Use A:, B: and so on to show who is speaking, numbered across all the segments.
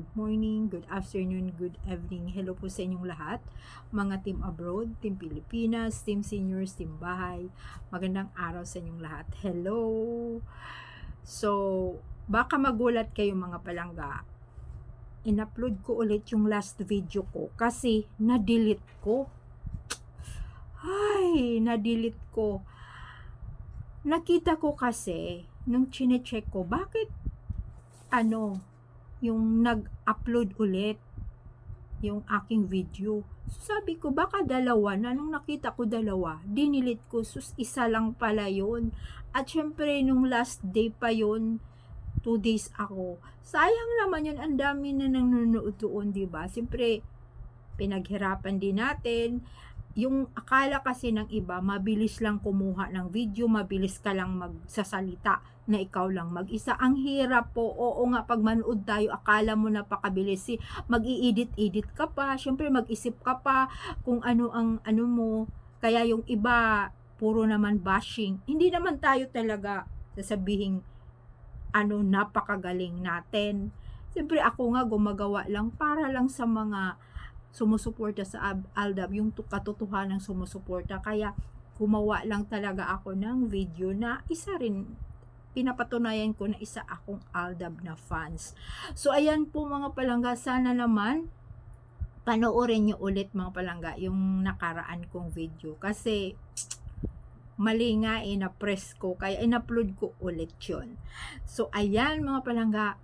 A: Good morning, good afternoon, good evening. Hello po sa inyong lahat. Mga team abroad, team Pilipinas, team seniors, team bahay. Magandang araw sa inyong lahat. Hello! So, baka magulat kayo mga palangga. In-upload ko ulit yung last video ko kasi na-delete ko. Ay, na-delete ko. Nakita ko kasi, nung chine-check ko, bakit ano, yung nag-upload ulit yung aking video. So, sabi ko, baka dalawa na. Nung nakita ko dalawa, dinilit ko. Sus, isa lang pala yun. At syempre, nung last day pa yun, two days ako. Sayang naman yun. Ang dami na nanonood doon, ba? Siyempre, pinaghirapan din natin. Yung akala kasi ng iba, mabilis lang kumuha ng video, mabilis ka lang magsasalita na ikaw lang mag-isa. Ang hirap po. Oo nga, pag manood tayo, akala mo napakabilis. Si, mag-i-edit-edit ka pa. Siyempre, mag-isip ka pa kung ano ang ano mo. Kaya yung iba, puro naman bashing. Hindi naman tayo talaga sasabihin ano, napakagaling natin. Siyempre, ako nga gumagawa lang para lang sa mga sumusuporta sa Ab- Aldab, yung katotohanan sumusuporta. Kaya, gumawa lang talaga ako ng video na isa rin pinapatunayan ko na isa akong Aldab na fans. So, ayan po mga palangga, sana naman panoorin nyo ulit mga palangga yung nakaraan kong video. Kasi, mali nga eh, na-press ko, kaya in-upload ko ulit yun. So, ayan mga palangga,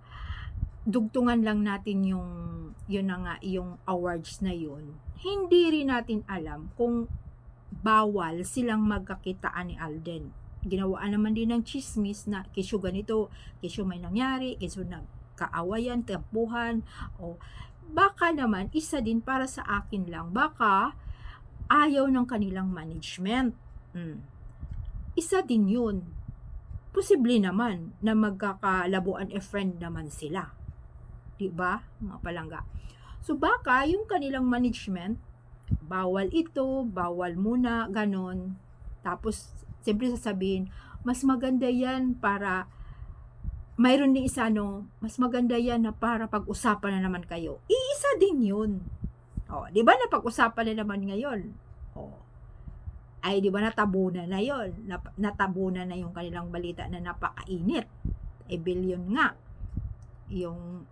A: dugtungan lang natin yung, yun na nga, yung awards na yun. Hindi rin natin alam kung bawal silang magkakitaan ni Alden ginawaan naman din ng chismis na kisyo ganito, kisyo may nangyari, kisyo nagkaawayan, tampuhan, o baka naman isa din para sa akin lang, baka ayaw ng kanilang management. Hmm. Isa din yun. Posible naman na magkakalabuan e friend naman sila. 'Di ba? Mga palangga. So baka yung kanilang management bawal ito, bawal muna, ganon. Tapos siyempre sasabihin, mas maganda yan para mayroon din isa no, mas maganda yan na para pag-usapan na naman kayo. Iisa din yun. O, di ba napag-usapan na naman ngayon? O, ay di ba natabunan na yon Nap- natabunan na yung kanilang balita na napakainit. E billion nga yung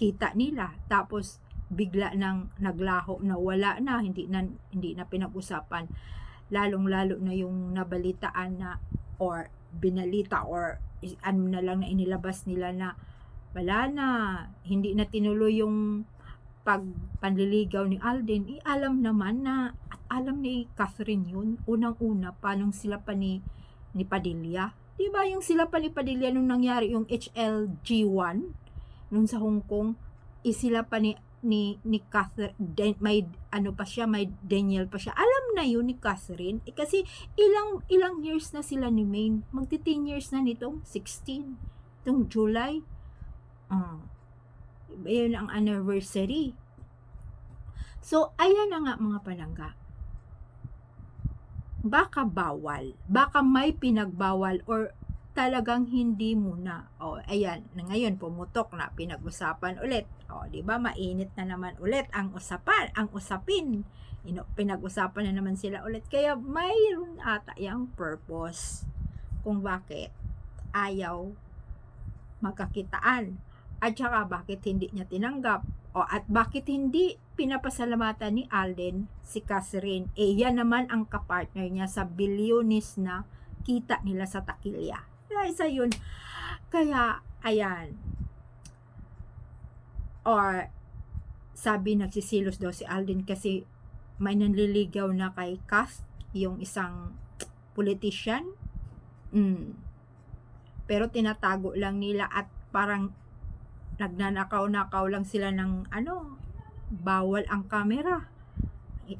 A: kita nila. Tapos bigla nang naglaho na wala na, hindi na hindi na pinag-usapan lalong-lalo na yung nabalitaan na or binalita or ano na lang na inilabas nila na wala na, hindi na tinuloy yung pagpanliligaw ni Alden, eh, alam naman na at alam ni Catherine yun, unang-una pa nung sila pa ni, ni Padilla. Di ba yung sila pa ni Padilla nung nangyari yung HLG1 nung sa Hong Kong, eh, sila pa ni ni ni Catherine may ano pa siya may Daniel pa siya. Alam na yun ni Catherine. Eh, kasi ilang ilang years na sila ni Maine. Magti 10 years na nitong 16 itong July. Uh, yun ang anniversary. So ayan na nga mga palangga baka bawal. Baka may pinagbawal or talagang hindi muna. O, ayan, na ngayon pumutok na pinag-usapan ulit. O, di ba mainit na naman ulit ang usapan, ang usapin. Ino, pinag-usapan na naman sila ulit. Kaya mayroon ata yung purpose kung bakit ayaw magkakitaan. At saka bakit hindi niya tinanggap. O, at bakit hindi pinapasalamatan ni Alden si Catherine. Eh, yan naman ang kapartner niya sa bilyonis na kita nila sa takilya. Kaya isa yun. Kaya, ayan. Or, sabi nagsisilos daw si Alden kasi may nanliligaw na kay Kath, yung isang politician. Mm. Pero tinatago lang nila at parang nagnanakaw-nakaw lang sila ng ano, bawal ang camera.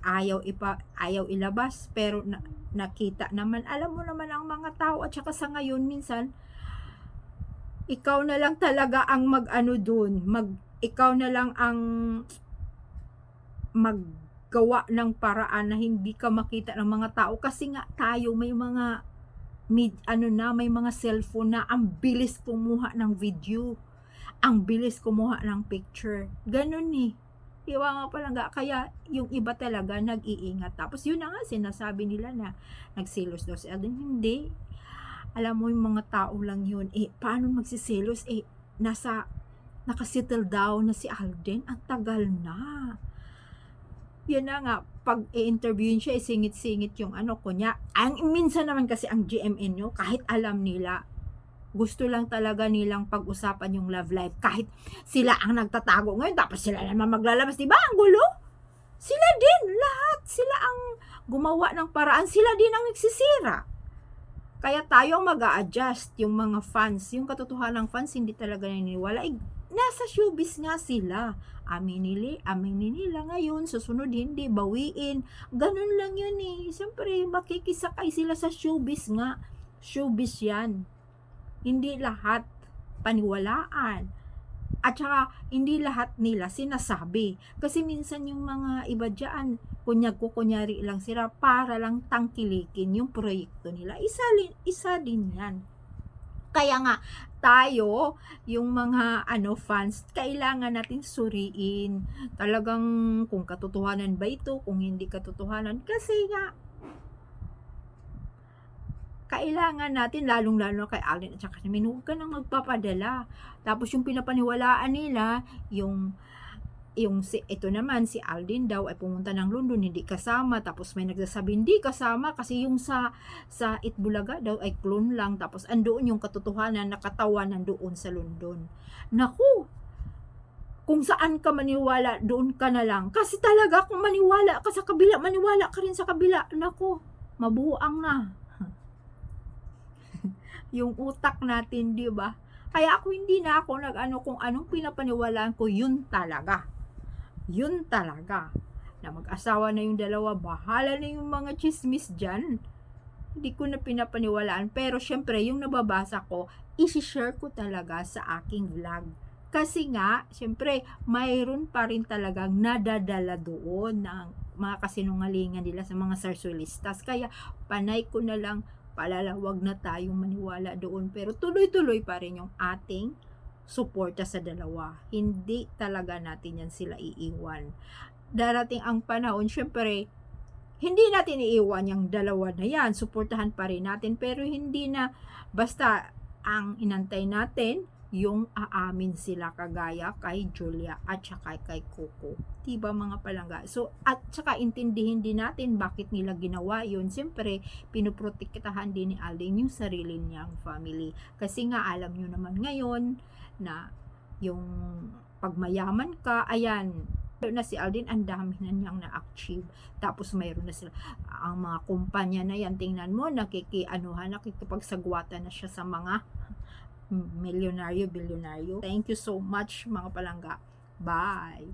A: Ayaw ipa ayaw ilabas pero na, nakita naman, alam mo naman ang mga tao at saka sa ngayon minsan, ikaw na lang talaga ang mag-ano dun, mag, ikaw na lang ang maggawa ng paraan na hindi ka makita ng mga tao. Kasi nga tayo may mga mid, ano na, may mga cellphone na. Ang bilis kumuha ng video. Ang bilis kumuha ng picture. Ganun eh. Iwa nga palangga. Kaya yung iba talaga nag-iingat. Tapos yun na nga sinasabi nila na nagsilos daw si Alden. Hindi. Alam mo yung mga tao lang yun. Eh, paano magsisilos? Eh, nasa, nakasettle down na si Alden. Ang tagal na. Yun na nga, pag i-interviewin siya, isingit-singit yung ano, kunya. Ang, minsan naman kasi ang GMN nyo, kahit alam nila, gusto lang talaga nilang pag-usapan yung love life. Kahit sila ang nagtatago ngayon, tapos sila naman maglalabas. Di ba? Ang gulo. Sila din, lahat. Sila ang gumawa ng paraan. Sila din ang nagsisira. Kaya tayo mag adjust yung mga fans. Yung katotohanan ng fans, hindi talaga naniniwala. Eh, nasa showbiz nga sila. Aminin, aminin nila ngayon, susunod hindi, bawiin. Ganun lang yun eh. Siyempre, makikisakay sila sa showbiz nga. Showbiz yan hindi lahat paniwalaan. At saka, hindi lahat nila sinasabi. Kasi minsan yung mga iba dyan, kunyag ko kunyari lang sila para lang tangkilikin yung proyekto nila. Isa, isa din yan. Kaya nga, tayo, yung mga ano fans, kailangan natin suriin. Talagang kung katotohanan ba ito, kung hindi katotohanan. Kasi nga, kailangan natin, lalong-lalo kay Alden at saka si Min, huwag ka nang magpapadala. Tapos yung pinapaniwalaan nila, yung yung si ito naman si Alden daw ay pumunta ng London hindi kasama. Tapos may nagsasabi hindi kasama kasi yung sa sa Itbulaga daw ay clone lang. Tapos andoon yung katotohanan nakatawan nandoon sa London. Naku! Kung saan ka maniwala doon ka na lang. Kasi talaga kung maniwala ka sa kabila maniwala ka rin sa kabila. Naku mabuang na yung utak natin, di ba? Kaya ako hindi na ako nag-ano kung anong pinapaniwalaan ko, yun talaga. Yun talaga. Na mag-asawa na yung dalawa, bahala na yung mga chismis dyan. Hindi ko na pinapaniwalaan. Pero syempre, yung nababasa ko, isi-share ko talaga sa aking vlog. Kasi nga, syempre, mayroon pa rin talagang nadadala doon ng mga kasinungalingan nila sa mga sarsuelistas. Kaya, panay ko na lang paalala, wag na tayong maniwala doon. Pero tuloy-tuloy pa rin yung ating suporta sa dalawa. Hindi talaga natin yan sila iiwan. Darating ang panahon, syempre, hindi natin iiwan yung dalawa na yan. Suportahan pa rin natin. Pero hindi na, basta ang inantay natin, yung aamin sila kagaya kay Julia at saka kay Coco. Diba mga palangga? So, at saka intindihin din natin bakit nila ginawa yun. Siyempre, pinuprotektahan din ni Alden yung sarili niyang family. Kasi nga, alam nyo naman ngayon na yung pagmayaman ka, ayan, na si Alden, ang dami na niyang na-achieve. Tapos mayroon na sila, ang mga kumpanya na yan, tingnan mo, nakikianuhan, nakikipagsagwata na siya sa mga milyonaryo, bilyonaryo. Thank you so much mga palangga. Bye!